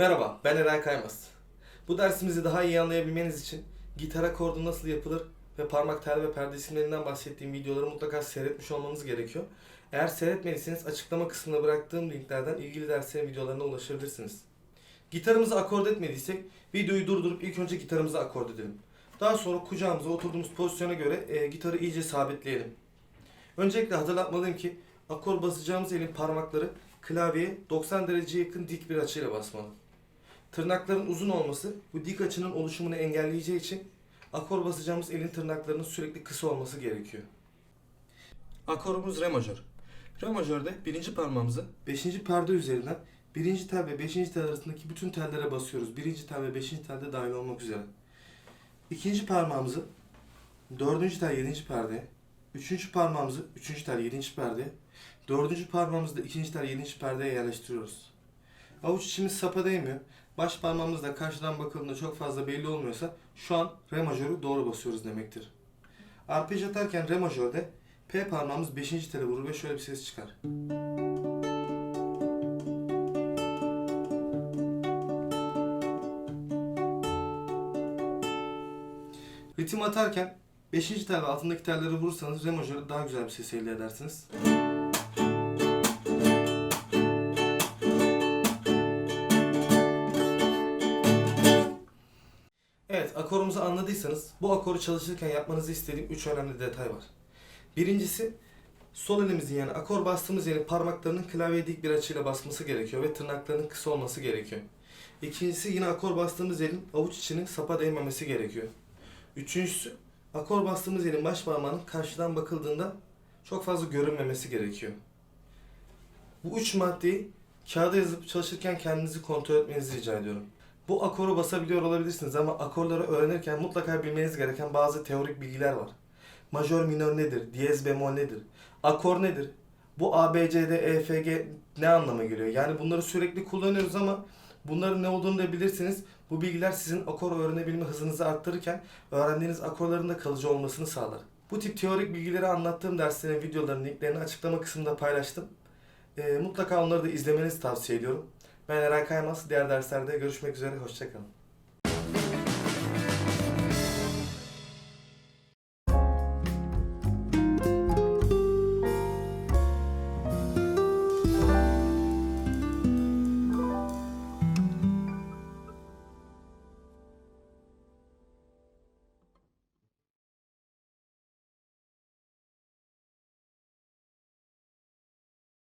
Merhaba, ben Eray Kaymaz. Bu dersimizi daha iyi anlayabilmeniz için gitar akordu nasıl yapılır ve parmak tel ve perde isimlerinden bahsettiğim videoları mutlaka seyretmiş olmanız gerekiyor. Eğer seyretmediyseniz açıklama kısmına bıraktığım linklerden ilgili derslerin videolarına ulaşabilirsiniz. Gitarımızı akord etmediysek videoyu durdurup ilk önce gitarımızı akord edelim. Daha sonra kucağımıza oturduğumuz pozisyona göre e, gitarı iyice sabitleyelim. Öncelikle hatırlatmalıyım ki akor basacağımız elin parmakları klavyeye 90 dereceye yakın dik bir açıyla basmalı. Tırnakların uzun olması bu dik açının oluşumunu engelleyeceği için akor basacağımız elin tırnaklarının sürekli kısa olması gerekiyor. Akorumuz re majör. Re majörde birinci parmağımızı beşinci perde üzerinden birinci tel ve beşinci tel arasındaki bütün tellere basıyoruz. Birinci tel ve beşinci telde dahil olmak üzere. İkinci parmağımızı dördüncü tel yedinci perdeye, üçüncü parmağımızı üçüncü tel yedinci perdeye, dördüncü parmağımızı da ikinci tel yedinci perdeye yerleştiriyoruz. Avuç içimiz sapa değmiyor. Baş parmağımız da karşıdan bakıldığında çok fazla belli olmuyorsa şu an re majörü doğru basıyoruz demektir. Arpej atarken re majörde P parmağımız 5. tele vurur ve şöyle bir ses çıkar. Ritim atarken 5. tel ve altındaki telleri vurursanız re majörde daha güzel bir ses elde edersiniz. Evet, akorumuzu anladıysanız bu akoru çalışırken yapmanızı istediğim 3 önemli detay var. Birincisi, sol elimizin yani akor bastığımız yerin parmaklarının klavyeye dik bir açıyla basması gerekiyor ve tırnaklarının kısa olması gerekiyor. İkincisi yine akor bastığımız yerin avuç içinin sapa değmemesi gerekiyor. Üçüncüsü, akor bastığımız yerin baş parmağının karşıdan bakıldığında çok fazla görünmemesi gerekiyor. Bu üç maddeyi kağıda yazıp çalışırken kendinizi kontrol etmenizi rica ediyorum. Bu akoru basabiliyor olabilirsiniz ama akorları öğrenirken mutlaka bilmeniz gereken bazı teorik bilgiler var. Majör minör nedir? Diyez bemol nedir? Akor nedir? Bu A, B, E, ne anlama geliyor? Yani bunları sürekli kullanıyoruz ama bunların ne olduğunu da bilirsiniz. Bu bilgiler sizin akor öğrenebilme hızınızı arttırırken öğrendiğiniz akorların da kalıcı olmasını sağlar. Bu tip teorik bilgileri anlattığım derslerin videolarının linklerini açıklama kısmında paylaştım. Ee, mutlaka onları da izlemenizi tavsiye ediyorum. Ben Eray Kaymaz. Diğer derslerde görüşmek üzere. Hoşçakalın.